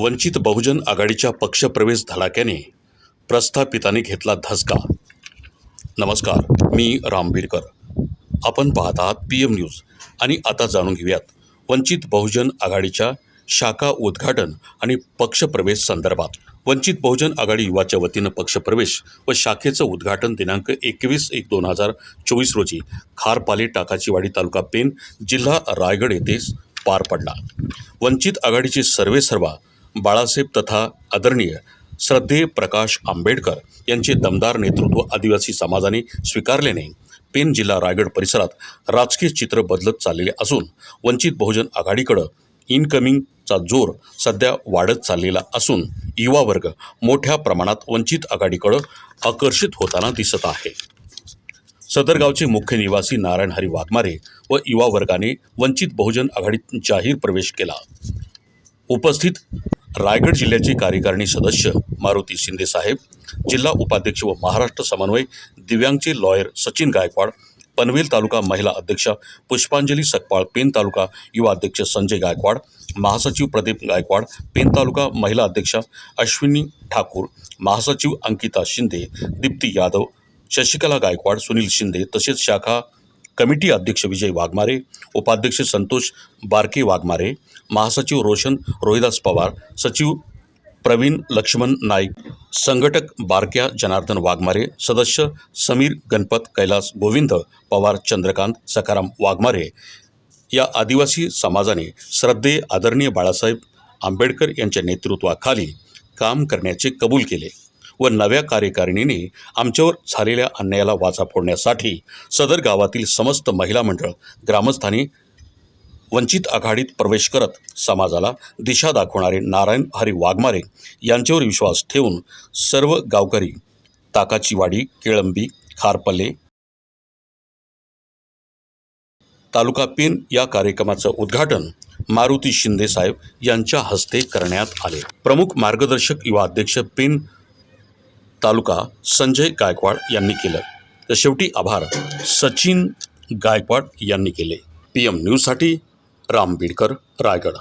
वंचित बहुजन आघाडीच्या पक्षप्रवेश धडाक्याने प्रस्थापितांनी घेतला धसका. नमस्कार मी राम बिरकर. आपण पाहत आहात पी एम न्यूज आणि आता जाणून घेऊयात वंचित बहुजन आघाडीच्या शाखा उद्घाटन आणि पक्षप्रवेश संदर्भात. वंचित बहुजन आघाडी युवाच्या वतीनं पक्षप्रवेश व शाखेचं उद्घाटन दिनांक एकवीस एक दोन हजार चोवीस रोजी खारपाले टाकाचीवाडी तालुका पेन जिल्हा रायगड येथे पार पडला. वंचित आघाडीचे सर्वेसर्वा बाळासाहेब तथा आदरणीय श्रद्धेय प्रकाश आंबेडकर यांचे दमदार नेतृत्व आदिवासी समाजाने स्वीकारल्याने पेन जिल्हा रायगड परिसरात राजकीय चित्र बदलत चाललेले असून वंचित बहुजन आघाडीकडं इनकमिंगचा जोर सध्या वाढत चाललेला असून युवा वर्ग मोठ्या प्रमाणात वंचित आघाडीकडं आकर्षित होताना दिसत आहे. सदरगावचे मुख्य निवासी नारायण हरी वाघमारे व युवा वर्गाने वंचित बहुजन आघाडीत जाहीर प्रवेश केला. उपस्थित रायगड जिल्ह्याचे कार्यकारिणी सदस्य मारुती शिंदे साहेब जिल्हा उपाध्यक्ष व महाराष्ट्र समन्वय दिव्यांगचे लॉयर सचिन गायकवाड पनवेल तालुका महिला अध्यक्षा पुष्पांजली सकपाळ पेन तालुका युवा अध्यक्ष संजय गायकवाड महासचिव प्रदीप गायकवाड पेन तालुका महिला अध्यक्षा अश्विनी ठाकूर महासचिव अंकिता शिंदे दीप्ती यादव शशिकला गायकवाड सुनील शिंदे तसेच शाखा कमिटी अध्यक्ष विजय वाघमारे उपाध्यक्ष संतोष बारके वाघमारे महासचिव रोशन रोहिदास पवार सचिव प्रवीण लक्ष्मण नाईक संघटक बारक्या जनार्दन वाघमारे सदस्य समीर गणपत कैलास गोविंद पवार चंद्रकांत सखाराम वाघमारे या आदिवासी समाजाने श्रद्धे आदरणीय बाळासाहेब आंबेडकर यांच्या नेतृत्वाखाली काम करण्याचे कबूल केले. व नव्या कार्यकारिणीने आमच्यावर झालेल्या अन्यायाला वाचा फोडण्यासाठी सदर गावातील समस्त महिला मंडळ ग्रामस्थांनी वंचित आघाडीत प्रवेश करत समाजाला दिशा दाखवणारे नारायण हरी वाघमारे यांच्यावर विश्वास ठेवून सर्व गावकरी ताकाचीवाडी केळंबी खारपल्ले तालुका पेन या कार्यक्रमाचं उद्घाटन मारुती शिंदे साहेब यांच्या हस्ते करण्यात आले. प्रमुख मार्गदर्शक युवा अध्यक्ष पेन तालुका संजय गायकवाड यांनी केलं. तर शेवटी आभार सचिन गायकवाड यांनी केले. पी एम न्यूजसाठी राम बीडकर रायगड.